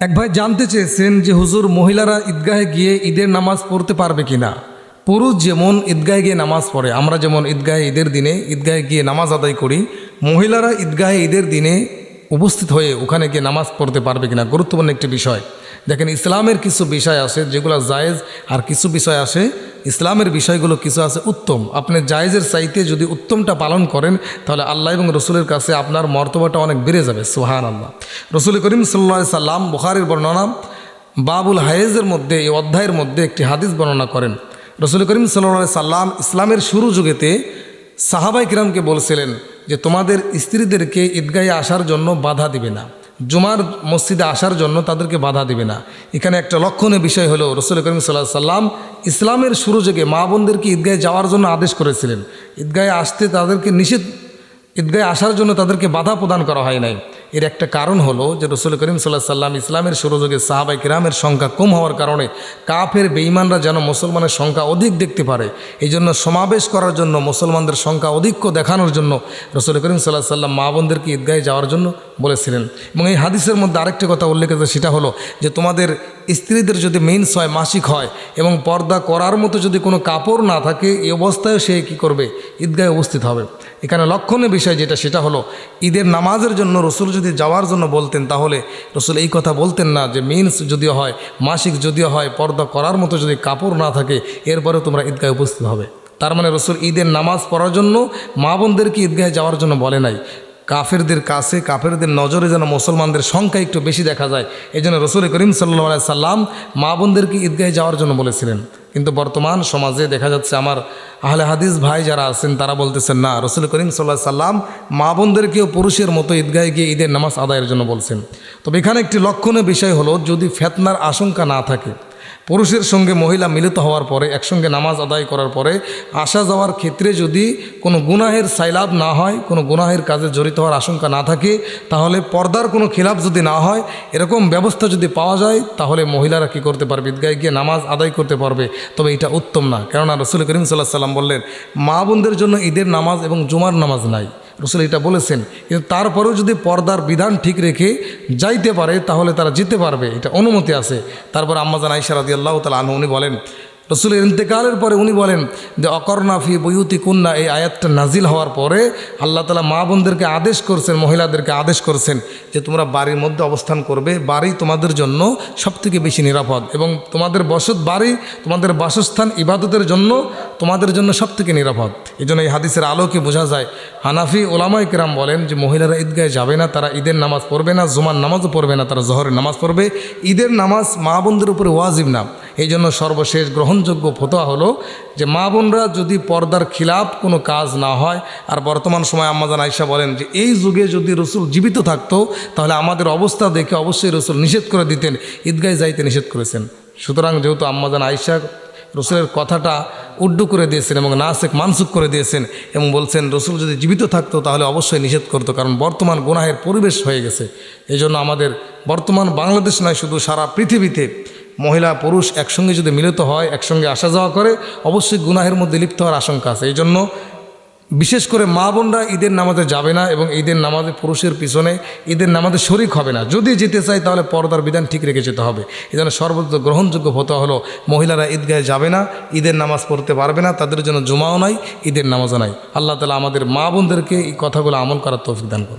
এক ভাই জানতে চেয়েছেন যে হুজুর মহিলারা ঈদগাহে গিয়ে ঈদের নামাজ পড়তে পারবে কি না পুরুষ যেমন ঈদগাহে গিয়ে নামাজ পড়ে, আমরা যেমন ঈদগাহে ঈদের দিনে ঈদগাহে গিয়ে নামাজ আদায় করি, মহিলারা ঈদগাহে ঈদের দিনে উপস্থিত হয়ে ওখানে গিয়ে নামাজ পড়তে পারবে কিনা, গুরুত্বপূর্ণ একটি বিষয়। দেখেন ইসলামের কিছু বিষয় আসে যেগুলো জায়েজ আর কিছু বিষয় আছে ইসলামের বিষয়গুলো কিছু আছে, উত্তম। আপনি জায়েজের চাইতে যদি উত্তমটা পালন করেন, তাহলে আল্লাহ এবং রসুলের কাছে আপনার মর্তবাটা অনেক বেড়ে যাবে সুহান আল্লাহ রসুল করিম সাল্লা সাল্লাম বুখারির বর্ণনা, বাবুল হায়েজের মধ্যে, এই অধ্যায়ের মধ্যে একটি হাদিস বর্ণনা করেন। রসুল করিম সাল্লা সাল্লাম ইসলামের শুরু যুগেতে সাহাবাই কিরামকে বলছিলেন যে, তোমাদের স্ত্রীদেরকে ঈদগাহে আসার জন্য বাধা দিবে না। জুমার মসজিদে আসার জন্য তাদেরকে বাধা দেবে না। এখানে একটা লক্ষণীয় বিষয় হলো রসুল করিম সাল্লাহ সাল্লাম ইসলামের শুরু যুগে মা বোনদেরকে ঈদগাহে যাওয়ার জন্য আদেশ করেছিলেন? ঈদগাহে আসতে তাদেরকে নিষেধ, ঈদগাহে আসার জন্য তাদেরকে বাধা প্রদান করা হয় নাই। এর একটা কারণ হলো যে রসুল করিম সাল্লাহ সাল্লাম ইসলামের সুরযোগে সাহাবাই কিরামের সংখ্যা কম হওয়ার কারণে কাফের, বেঈমানরা যেন মুসলমানের সংখ্যা অধিক দেখতে পারে। এই জন্য সমাবেশ করার জন্য, মুসলমানদের সংখ্যা অধিক্য দেখানোর জন্য রসুল করিম সাল্লাহ সাল্লাম মা বোনদেরকে ঈদগাহে যাওয়ার জন্য বলেছিলেন। এবং এই হাদিসের মধ্যে আরেকটি কথা উল্লেখ আছে, সেটা হলো যে তোমাদের স্ত্রীদের যদি মেইনস হয় মাসিক হয় এবং পর্দা করার মতো যদি কোনো কাপড় না থাকে এই অবস্থায় সে কি করবে? ঈদগাহে উপস্থিত হবে। এখানে লক্ষণীয় বিষয় যেটা, সেটা হলো ঈদের নামাজের জন্য রসুল যদি যাওয়ার জন্য বলতেন, তাহলে রসুল এই কথা বলতেন না যে মিন্স যদিও হয়, মাসিক যদিও হয়, পর্দা করার মতো যদি কাপড় না থাকে, এরপরে তোমরা ঈদগাহে উপস্থিত হবে। তার মানে রসুল ঈদের নামাজ পড়ার জন্য মা বোনদেরকে ঈদগাহে যাওয়ার জন্য বলে নাই। কাফেরদের কাছে, কাফেরদের নজরে যেন মুসলমানদের সংখ্যা একটু বেশি দেখা যায় এই জন্য রসুল করিম সাল্লা সাল্লাম মা বোনদেরকে ঈদগাহে যাওয়ার জন্য বলেছিলেন। কিন্তু বর্তমান সমাজে দেখা যাচ্ছে আমার আহলে হাদিস ভাই যারা আছেন, তারা বলতেছেন, না, রসুল করিম সাল্লাহ সাল্লাম মা বোনদেরকেও পুরুষের মতো ঈদগাহে গিয়ে ঈদের নামাজ আদায়ের জন্য বলছেন। তবে এখানে একটি লক্ষণীয় বিষয় হলো, যদি ফেতনার আশঙ্কা না থাকে পুরুষের সঙ্গে মহিলা মিলিত হওয়ার পরে, একসঙ্গে নামাজ আদায় করার পরে, আসা যাওয়ার ক্ষেত্রে যদি কোনো গুনাহের সাইলাভ না হয়, কোনো গুনাহের কাজে জড়িত হওয়ার আশঙ্কা না থাকে, তাহলে পর্দার কোনো খিলাফ যদি না হয়, এরকম ব্যবস্থা যদি পাওয়া যায়, তাহলে মহিলারা কি করতে পারবে? ঈদগাহে গিয়ে নামাজ আদায় করতে পারবে। তবে এটা উত্তম না। কেননা রসুল করিম সাল্লাহ সাল্লাম বললেন, মা বোনদের জন্য ঈদের নামাজ এবং জুমার নামাজ নাই। রসুল এটা বলেছেন, কিন্তু তারপরেও যদি পর্দার বিধান ঠিক রেখে যাইতে পারে, তাহলে তারা যেতে পারবে। এটা অনুমতি আছে। তারপর আম্মাজান আইসারাদি আল্লাহ তালা আনহু, উনি বলেন রসুলের ইন্তেকালের পরে উনি বলেন যে অকর্ণাফি বইউতি কন্যা এই আয়াতটা নাজিল হওয়ার পরে আল্লাহ তালা মা বোনদেরকে আদেশ করছেন, মহিলাদেরকে আদেশ করছেন যে, তোমরা বাড়ির মধ্যে অবস্থান করবে, বাড়ি তোমাদের জন্য সবথেকে বেশি নিরাপদ এবং তোমাদের বসত বাড়ি, তোমাদের বাসস্থান ইবাদতের জন্য তোমাদের জন্য সবথেকে নিরাপদ। এই জন্য এই হাদিসের আলোকে বোঝা যায়, হানাফি ওলামাই কেরাম বলেন যে, মহিলারা ঈদগাহে যাবে না, তারা ঈদের নামাজ পড়বে না, জুমার নামাজও পড়বে না, তারা জহরের নামাজ পড়বে। ঈদের নামাজ মা বোনদের উপরে ওয়াজিব না। এই জন্য সর্বশেষ গ্রহণযোগ্য ফতোয়া হলো যে মা বোনরা যদি পর্দার খিলাফ কোনো কাজ না হয়, আর বর্তমান সময় আম্মাজান আয়সা বলেন যে এই যুগে যদি রসুল জীবিত থাকতো, তাহলে আমাদের অবস্থা দেখে অবশ্যই রসুল নিষেধ করে দিতেন ঈদগাহে যাইতে নিষেধ করেছেন। সুতরাং যেহেতু আম্মাজান আয়সা রসুলের কথাটা উড্ডু করে দিয়েছেন এবং নাসেক মানসুক করে দিয়েছেন এবং বলছেন রসুল যদি জীবিত থাকতো, তাহলে অবশ্যই নিষেধ করতো, কারণ বর্তমান গুনাহের পরিবেশ হয়ে গেছে। এই আমাদের বর্তমান বাংলাদেশ নয়, শুধু সারা পৃথিবীতে মহিলা, পুরুষ একসঙ্গে যদি মিলিত হয়, একসঙ্গে আসা যাওয়া করে, অবশ্যই গুনাহের মধ্যে লিপ্ত হওয়ার আশঙ্কা আছে। এই জন্য বিশেষ করে মা বোনরা ঈদের নামাজে যাবে না এবং ঈদের নামাজে পুরুষের পিছনে ঈদের নামাজে শরিক হবে না। যদি যেতে চায়, তাহলে পর্দার বিধান ঠিক রেখে যেতে হবে। এই জন্য সর্বোচ্চ গ্রহণযোগ্য হতে হলো, মহিলারা ঈদগাহে যাবে না, ঈদের নামাজ পড়তে পারবে না, তাদের জন্য জুমাও নাই, ঈদের নামাজও নাই। আল্লাহ তালা আমাদের মা বোনদেরকে এই কথাগুলো আমল করার তৌফিক দান করুন।